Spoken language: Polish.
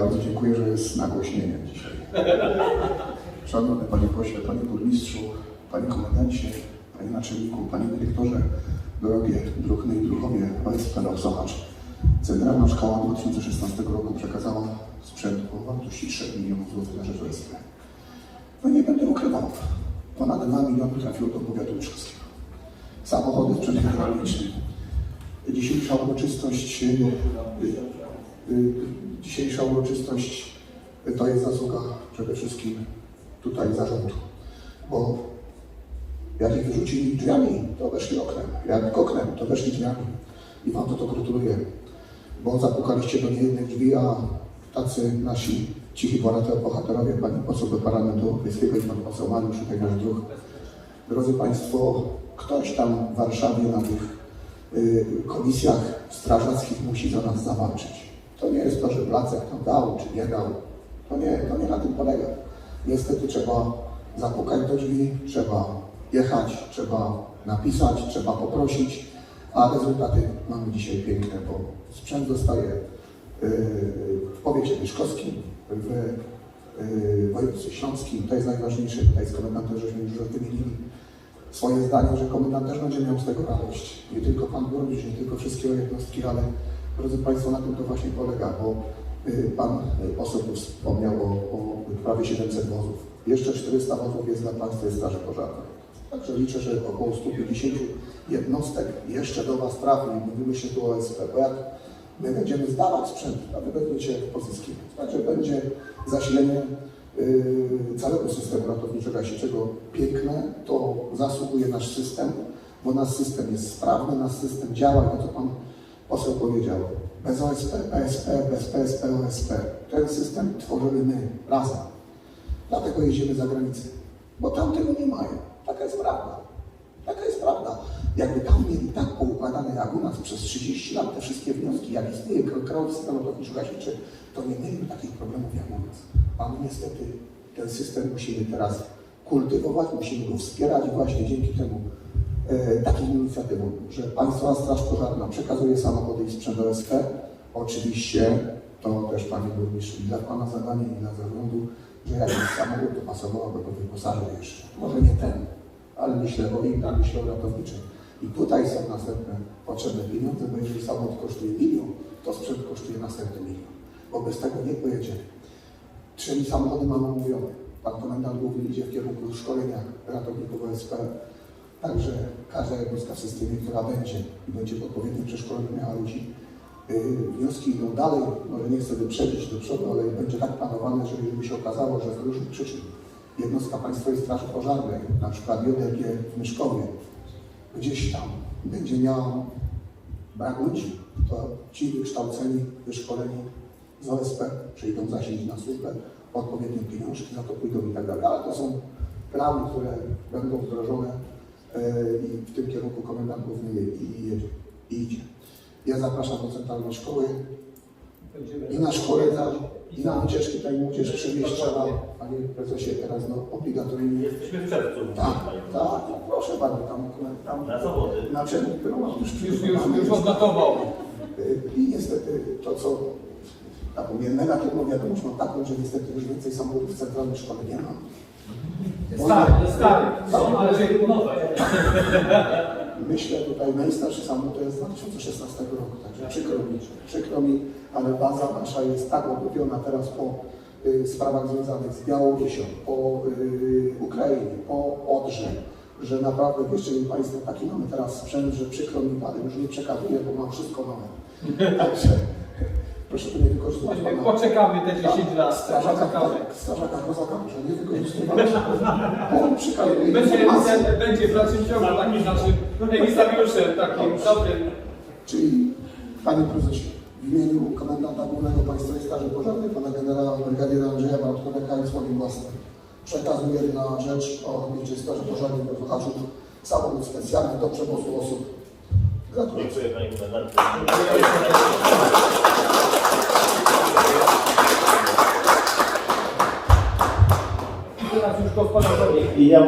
Bardzo dziękuję, że jest nagłośnienie dzisiaj. Szanowny Panie Pośle, Panie Burmistrzu, Panie Komendancie, Panie Naczelniku, Panie Dyrektorze, drogie druhny i druhowie, OSP Rok Centralna Szkoła 2016 roku przekazała sprzęt o wartości 3 milionów złotych na rzecz OSP. No nie będę ukrywał, ponad 2 miliony trafiło do powiatu łyszkowskiego. Samochody, sprzęt hydrauliczny. Dzisiejsza uroczystość, dzisiejsza uroczystość y, to jest zasługa przede wszystkim tutaj zarządu, bo jak ich wyrzucili drzwiami, to weszli oknem, jak oknem, to weszli drzwiami. I Wam to, to gratuluję, bo zapukaliście do niejednych drzwi, a tacy nasi cichi bohater- bohaterowie, Pani poseł do Parlamentu Europejskiego i Pan poseł Mariusz, druh, Drodzy Państwo, ktoś tam w Warszawie na tych y, komisjach strażackich musi za nas zawalczyć. To nie jest to, że Placek tam dał czy nie dał. To nie, to nie na tym polega. Niestety trzeba zapukać do drzwi, trzeba jechać, trzeba napisać, trzeba poprosić, a rezultaty mamy dzisiaj piękne, bo sprzęt zostaje y, w powiecie myszkowskim, w y, województwie śląskim. To jest najważniejsze. Tutaj z komendantem żeśmy już wymienili swoje zdanie, że komendant też będzie miał z tego radość. Nie tylko pan burmistrz, nie tylko wszystkie jednostki, ale drodzy Państwo, na tym to właśnie polega, bo y, pan y, poseł wspomniał o, o prawie 700 wozów. Jeszcze 400 wozów jest dla Państwa Straży Pożarnej. Także liczę, że około 150 jednostek jeszcze do Was trafi i mówimy się tu o jak my będziemy zdawać sprzęt, a Wy będziecie pozyskiwać. Także będzie zasilenie yy, całego systemu ratowniczo-gaśniczego piękne, to zasługuje nasz system, bo nasz system jest sprawny, nasz system działa, jak to Pan poseł powiedział. Bez OSP, PSP, bez PSP, OSP. Ten system tworzymy my, razem. Dlatego jeździmy za granicę, bo tam tego nie mają. Taka jest prawda. Taka jest prawda. Jakby tam mieli tak poukładane jak u nas przez 30 lat te wszystkie wnioski, jak istnieje krajowy system ratowniczo-gaśniczy, to nie mieliby takich problemów jak u nas. A my niestety ten system musimy teraz kultywować, musimy go wspierać właśnie dzięki temu e, takim inicjatywom, że Państwowa Straż Pożarna przekazuje samochody i sprzęt OSP. Oczywiście to też Panie Burmistrzu i dla Pana zadanie i dla zarządu, że jakiś samochód to pasowałoby go wyposażyć jeszcze. Może nie ten, ale myślę o innym, myślę o ratowniczym. I tutaj są następne potrzebne pieniądze, bo jeżeli samochód kosztuje milion, to sprzęt kosztuje następny milion. Bo bez tego nie pojedziemy. Czyli samochody mamy omówione. Pan komendant główny idzie w kierunku szkolenia ratowników OSP. Także każda jednostka w systemie, która będzie i będzie w odpowiednim przeszkoleniu miała ludzi, yy, wnioski idą dalej. Może nie chcę wyprzedzić do przodu, ale będzie tak planowane, że jeżeli by się okazało, że z różnych przyczyn jednostka Państwowej Straży Pożarnej, na przykład JRG w Myszkowie, gdzieś tam będzie miała brak ludzi, to ci wykształceni, wyszkoleni z OSP przyjdą zasiedzieć na służbę, odpowiednie pieniążki za to pójdą i tak dalej. Ale to są plany, które będą wdrożone i w tym kierunku komendant główny jedzie, i idzie. Ja zapraszam do centralnej szkoły i na szkolenia, i na wycieczki tej młodzież trzeba, panie prezesie, teraz no obligatoryjnie. Jesteśmy w czerwcu. Tak, tak, proszę bardzo, tam, tam Na zawody. naczelnik była już Już, już, przygotowany. już odnotował. I niestety to, co taką negatywną wiadomość mam taką, że niestety już więcej samochodów w centralnej szkole nie ma. Stary, stary. Są, ale że nowe. Myślę tutaj najstarszy samochód to jest z 2016 roku, także przykro mi, przykro mi, ale baza nasza jest tak obrobiona teraz po y, sprawach związanych z Białorusią, po y, Ukrainie, po Odrze, że naprawdę wierzcie mi Państwo, taki mamy teraz sprzęt, że przykro mi, ale już nie przekazuję, bo mam wszystko nowe. Także proszę tu nie wykorzystywać Pana. Poczekamy te 10 lat. Strażaka, strażaka kozaka, że nie wykorzystywać. On przekazuje Będzie, będzie w dalszym ciągu takim naszym emisariuszem, takim dobrym. Czyli, Panie Prezesie, w imieniu Komendanta Głównego Państwowej Straży Pożarnej, Pana Generała Brygadiera Andrzeja Bartkowiaka i słowem własnym przekazuję na rzecz Ochotniczej Straży Pożarnej do Sochaczów samochód specjalny do przewozu osób. Gratuluję. Dziękuję Panie Komendancie. Teraz